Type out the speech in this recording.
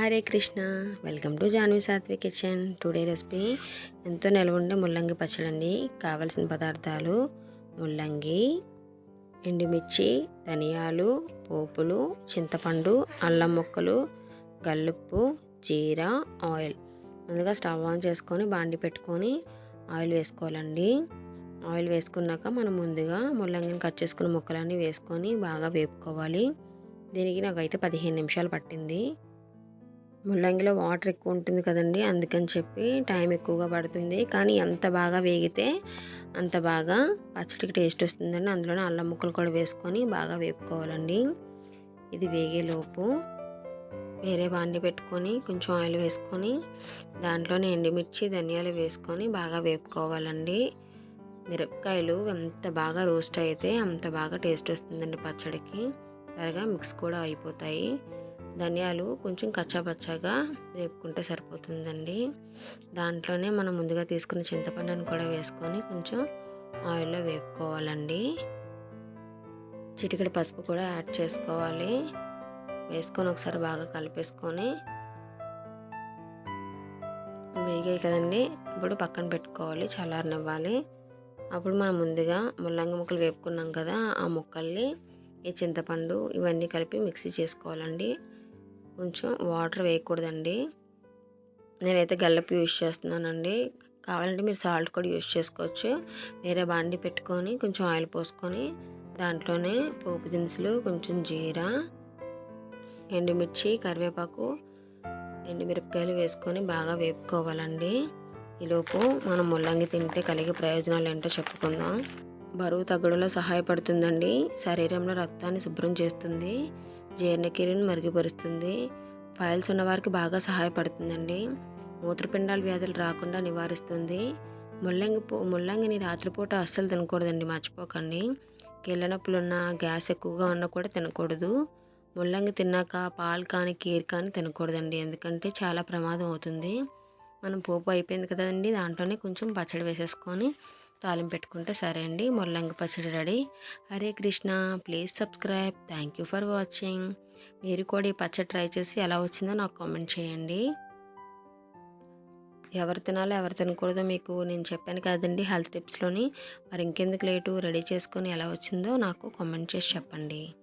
Hare Krishna. Welcome to Janvi Satvi kitchen. Today recipe. ఎంతో నిల్వ ఉండే ముల్లంగి పచ్చడి అండి కావలసిన పదార్థాలు ముల్లంగి ఎండుమిర్చి ధనియాలు పోపులు చింతపండు అల్లం ముక్కలు గల్లుప్పు జీరా ఆయిల్. ముందుగా స్టవ్ ఆన్ చేసుకొని బాండి పెట్టుకొని ఆయిల్ వేసుకోవాలండి. ఆయిల్ వేసుకున్నాక మనం ముందుగా ముల్లంగిని కట్ చేసుకున్న ముక్కలన్నీ వేసుకొని బాగా వేపుకోవాలి. దీనికి నాకైతే పదిహేను నిమిషాలు పట్టింది. ముల్లంగిలో వాటర్ ఎక్కువ ఉంటుంది కదండి అందుకని చెప్పి టైం ఎక్కువగా పడుతుంది. కానీ ఎంత బాగా వేగితే అంత బాగా పచ్చడికి టేస్ట్ వస్తుందండి. అందులోనే అల్లం ముక్కలు కూడా వేసుకొని బాగా వేపుకోవాలండి. ఇది వేగేలోపు వేరే బాండి పెట్టుకొని కొంచెం ఆయిల్ వేసుకొని దాంట్లోనే ఎండుమిర్చి ధనియాలు వేసుకొని బాగా వేపుకోవాలండి. మిరపకాయలు ఎంత బాగా రోస్ట్ అయితే అంత బాగా టేస్ట్ వస్తుందండి పచ్చడికి. త్వరగా మిక్స్ కూడా అయిపోతాయి. ధనియాలు కొంచెం కచ్చాపచ్చాగా వేపుకుంటే సరిపోతుందండి. దాంట్లోనే మనం ముందుగా తీసుకున్న చింతపండుని కూడా వేసుకొని కొంచెం ఆయిల్లో వేపుకోవాలండి. చిటికెడు పసుపు కూడా యాడ్ చేసుకోవాలి. వేసుకొని ఒకసారి బాగా కలిపేసుకొని వేగాయి కదండి. ఇప్పుడు పక్కన పెట్టుకోవాలి చల్లారనివ్వాలి. అప్పుడు మనం ముందుగా ముల్లంగి ముక్కలు వేపుకున్నాం కదా ఆ ముక్కల్ని ఈ చింతపండు ఇవన్నీ కలిపి మిక్సీ చేసుకోవాలండి. కొంచెం వాటర్ వేయకూడదండి. నేనైతే గల్లపు యూజ్ చేస్తున్నానండి. కావాలంటే మీరు సాల్ట్ కూడా యూజ్ చేసుకోవచ్చు. వేరే బాండి పెట్టుకొని కొంచెం ఆయిల్ పోసుకొని దాంట్లోనే పోపు దినుసులు కొంచెం జీరా ఎండుమిర్చి కరివేపాకు ఎండుమిరపకాయలు వేసుకొని బాగా వేపుకోవాలండి. ఈలోపు మనం ముల్లంగి తింటే కలిగే ప్రయోజనాలు ఏంటో చెప్పుకుందాం. బరువు తగ్గడంలో సహాయపడుతుందండి. శరీరంలో రక్తాన్ని శుభ్రం చేస్తుంది. జీర్ణక్రియను మెరుగుపరుస్తుంది. ఫైల్స్ ఉన్నవారికి బాగా సహాయపడుతుందండి. మూత్రపిండాల వ్యాధులు రాకుండా నివారిస్తుంది. ముల్లంగి ముల్లంగిని రాత్రిపూట అస్సలు తినకూడదండి మర్చిపోకండి. కీళ్ళ నొప్పులున్న గ్యాస్ ఎక్కువగా ఉన్నా కూడా తినకూడదు. ముల్లంగి తిన్నాక పాలు కానీ కీర్ కానీ తినకూడదండి. ఎందుకంటే చాలా ప్రమాదం అవుతుంది. మనం పోపు అయిపోయింది కదండి దాంట్లోనే కొంచెం పచ్చడి వేసేసుకొని తాలింపు పెట్టుకుంటే సరే అండి ముల్లంగి పచ్చడి ready. Hare Krishna. Please subscribe. Thank you for watching. మీరు కూడా ఈ పచ్చడి ట్రై చేసి ఎలా వచ్చిందో నాకు కామెంట్ చేయండి. ఎవరు తినాలో ఎవరు తినకూడదో మీకు నేను చెప్పాను కదండి హెల్త్ టిప్స్లోని. మరి ఇంకెందుకు లేటు? రెడీ చేసుకొని ఎలా వచ్చిందో నాకు కామెంట్ చేసి చెప్పండి.